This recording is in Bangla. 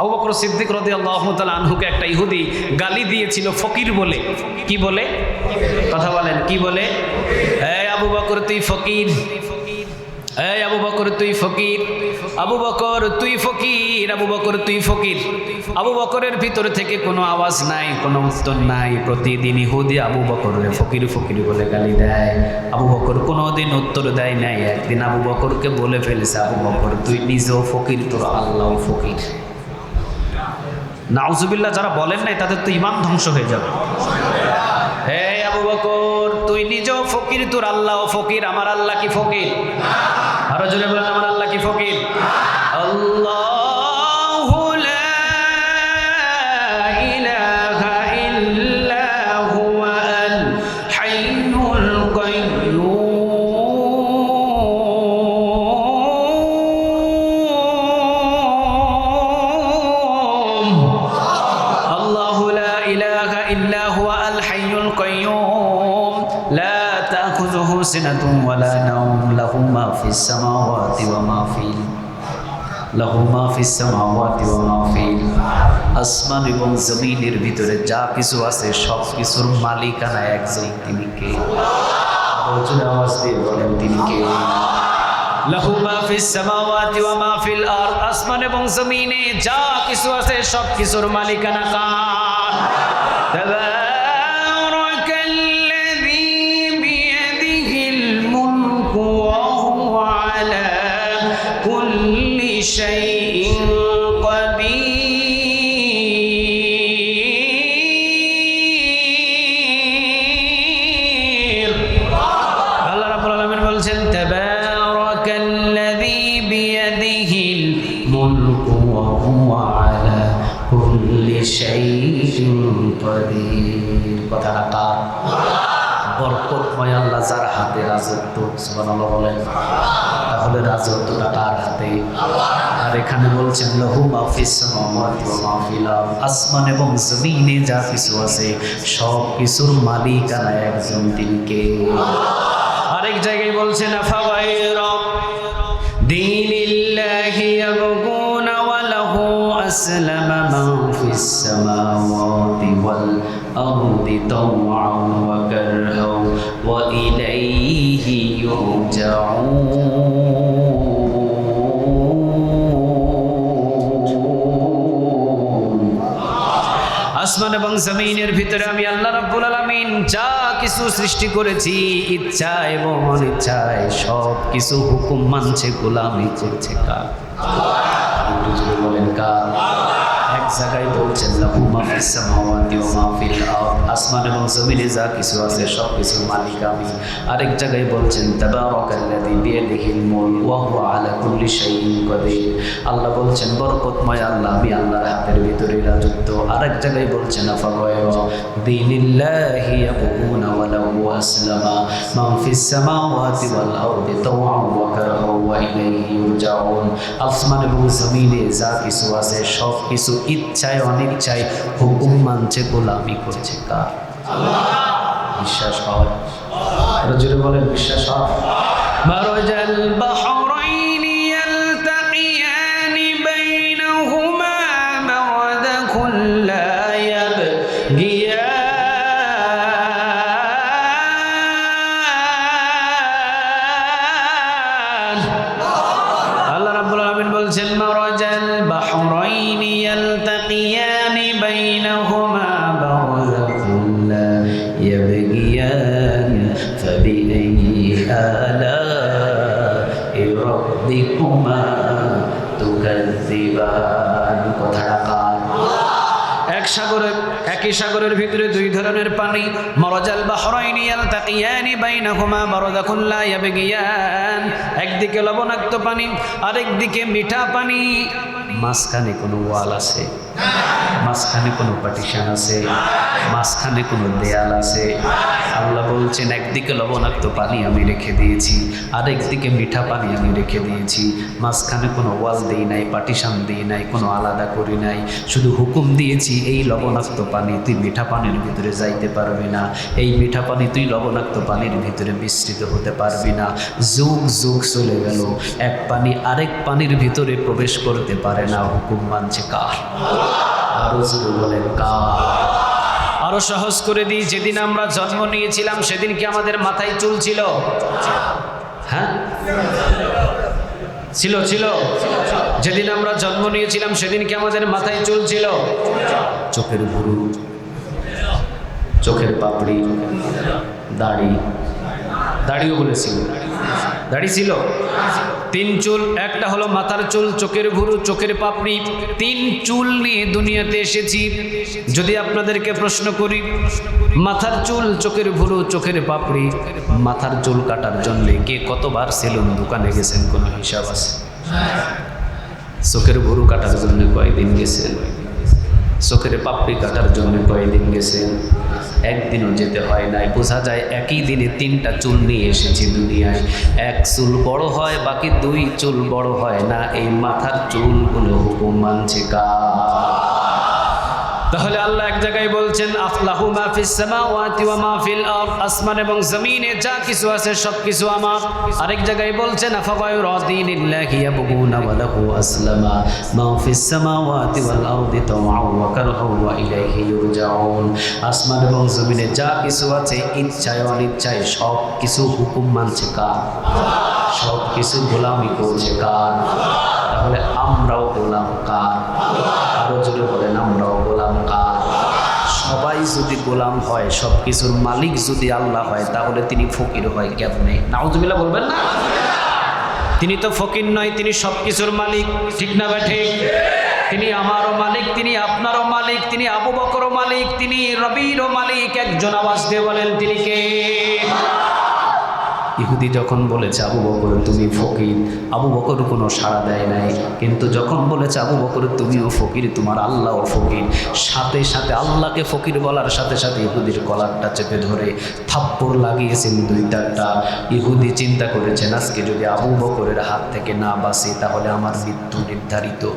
আবু বকর সিদ্দিক রদি আল্লাহ আনহুকে একটা ইহুদি গালি দিয়েছিল ফকির বলে। কি বলে? কথা বলেন, কি বলে? আবু বকর, তুই ফকির। আবু বকর, তুই ফকির। আবু বকর, তুই ফকির। আবু তুই ফকির। আবু বকরের ভিতর থেকে কোনো আওয়াজ নাই নাই। আবু ফকির ফকির বলে গালি দেয়। আবু বকর কোনোদিন উত্তর দেয় নাই। একদিন আবু বকরকে বলে ফেলেছে, আবু বকর, তুই নিজেও ফকির, তোর আল্লাহ ফকির। নাউজুবিল্লাহ, যারা বলেন নাই, তাদের তো ইমান ধ্বংস হয়ে যাবে। হে আবু বকর, তুই নিজেও ফকির, তোর আল্লাহ ফকির, আমার আল্লাহ কি ফকির? আরও জোরে বলেন سنة ولا نوم له ما في السماوات وما في له ما في السماوات وما في আসমান এবং জমিনের ভিতরে যা কিছু আছে সব কিছুর মালিকানা একজন তিনি কে আরো জোরে আওয়াজ দিয়ে বলেন তিনি কে লাহু মা ফিস সামাওয়াতি ওয়া মা ফিল আরদ আসমান এবং জমিনে যা কিছু আছে সব কিছুর মালিকানা কার হাতে রাজত্ব, সুবহানাল্লাহ বলেন রাজত্বটা কার হাতে? আর এখানে বলছেন, লহু আরদ আসমান এবং জমিনে যা কিছু আছে, সব কিছুর মালিকানা একজন তিনি কে? আরেক জায়গায় বলছেন সামাওয়াতি ওয়াল আরদি তাওআন ওয়া কারহাও ওয়া ইলাইহি ইউরজাউন আসমান এবং জমিনের ভিতরে আমি আল্লাহ রাব্বুল আলামিন যা কিছু সৃষ্টি করেছি, ইচ্ছা এবং অনিচ্ছায় সব কিছু হুকুম মানছে, গোলামি করছে কার? একটু বলেন কার? জায়গায় বলছেন আসমান এবং জমিনে যা কিছু আছে সব কিছুর মালিক আমি। আরেক জায়গায় বলছেন আল্লাহ বলছেন, বরকতময় আল্লাহ, আমি আল্লাহর হাতের ভিতরে রাজত্ব। আরেক জায়গায় বলছেন মান আসমান এবং জমিনে যা কিছু আছে সব কিছু ইচ্ছায় অনিচ্ছায় হুকুম মানছে গোলামি করছে কার? বিশ্বাস হয়? জোরে বলেন বিশ্বাস হয়? আলা'i রাব্বিকুমা তুকাজ্জিবান কথাটা এক সাগরের একই সাগরের ভিতরে দুই ধরনের পানি। মরজাল বা হরাইনি তাকিয়ানি বাইনাহুমা বারদাকুন লা ইয়াবগিয়ান। একদিকে লবণাক্ত পানি, আরেকদিকে মিঠা পানি। মাঝখানে কোনো ওয়াল আছে, মাঝখানে কোনো পার্টিশন আছে, মাঝখানে কোনো দেয়াল আছে। আল্লাহ বলছেন, একদিকে লবণাক্ত পানি আমি রেখে দিয়েছি আর একদিকে মিঠা পানি আমি রেখে দিয়েছি। মাঝখানে কোনো ওয়াল দিই নাই পার্টিশন দিই নাই, কোনো আলাদা করি নাই। শুধু হুকুম দিয়েছি, এই লবণাক্ত পানি তুই মিঠা পানির ভিতরে যাইতে পারবি না। এই মিঠা পানি তুই লবণাক্ত পানির ভিতরে মিশ্রিত হতে পারবি না। যুগ যুগ চলে গেল। এক পানি আরেক পানির ভিতরে প্রবেশ করতে পারে না হুকুম মানছে কার আরও বলেন কার? আরও সহজ করে দিই যেদিন আমরা জন্ম নিয়েছিলাম সেদিন কি আমাদের মাথায় চুল ছিল। হ্যাঁ? ছিল ছিল। যেদিন আমরা জন্ম নিয়েছিলাম সেদিন কি আমাদের মাথায় চুল ছিল। চোখের ভুরু চোখের পাপড়ি দাড়ি। দাড়িও বলেছিল। দাড়ি ছিল? তিন চুল, একটা হলো মাথার চুল, চোখের ভুরু চোখের পাপড়ি। তিন চুল নিয়ে দুনিয়াতে এসেছি। যদি আপনাদেরকে প্রশ্ন করি, মাথার চুল, চোখের ভুরু চোখের পাপড়ি, মাথার চুল কাটার জন্য কে কতবার সেলুন দোকানে গেছেন কোনো হিসাব আছে? চোখের ভুরু কাটার জন্য কয়দিন গেছেন? চোখের পাপড়ি কাটার জন্য কয়েকদিন গেছেন? একদিনও যেতে হয় নাই। বোঝা যায় একই দিনে তিনটা চুল নিয়ে এসেছি দুনিয়ায়। এক চুল বড় হয়, বাকি দুই চুল বড় হয়। না, এই মাথার চুলগুলো হুকুম মানছে কা তাহলে আল্লাহ এক জায়গায় বলছেন, আফলাহু মা ফিস সামাওয়াতি ওয়া মা ফিল আরদ। আসমান এবং জমিনে যা কিছু আছে সব কিছু আমার। আরেক জায়গায় বলছেন আফাগায়ুর দীনিল্লাহি ইয়াবগুনা ওয়া লাহু আসলামা। মা ফিস সামাওয়াতি ওয়াল আরদি তাওআন ওয়া কারহান ওয়া ইলাইহি ইউরজাউন। আসমান এবং জমিনে যা কিছু আছে, ইচ্ছায় অনিচ্ছায় সব কিছু হুকুম মানছে কার? সব কিছু গোলামি করছে কার? তাহলে আমরাও গোলাম কার? আরও জোরে বলেন, আমরাও। গোলাম কার সবাই যদি গোলাম হয় সব কিছুর মালিক যদি আল্লাহ হয়, তাহলে তিনি ফকির হয় কেমনে? নাউজুবিল্লাহ বলবেন না? তিনি তো ফকির নয়, তিনি সব কিছুর মালিক। ঠিক না বা ঠিক তিনি আমারও মালিক, তিনি আপনারও মালিক, তিনি আবু বকরও মালিক, তিনি রবিরও মালিক। একজন আওয়াজ দিয়ে বলেন, তিনি কে? ইহুদি যখন বলেছে আবু বকর, তুমি ফকির। আবু বকর কোনো সাড়া দেয় নাই। কিন্তু যখন বলেছে আবু বকর, তুমিও ফকির, তোমার আল্লাহও ফকির। সাথে সাথে আল্লাহকে ফকির বলার সাথে সাথে ইহুদির কলারটা চেপে ধরে থাপ্পড় লাগিয়েছেন দুই চারটা। ইহুদি চিন্তা করেছেন, আজকে যদি আবু বকরের হাত থেকে না বাঁচি, তাহলে আমার মৃত্যু নির্ধারিত।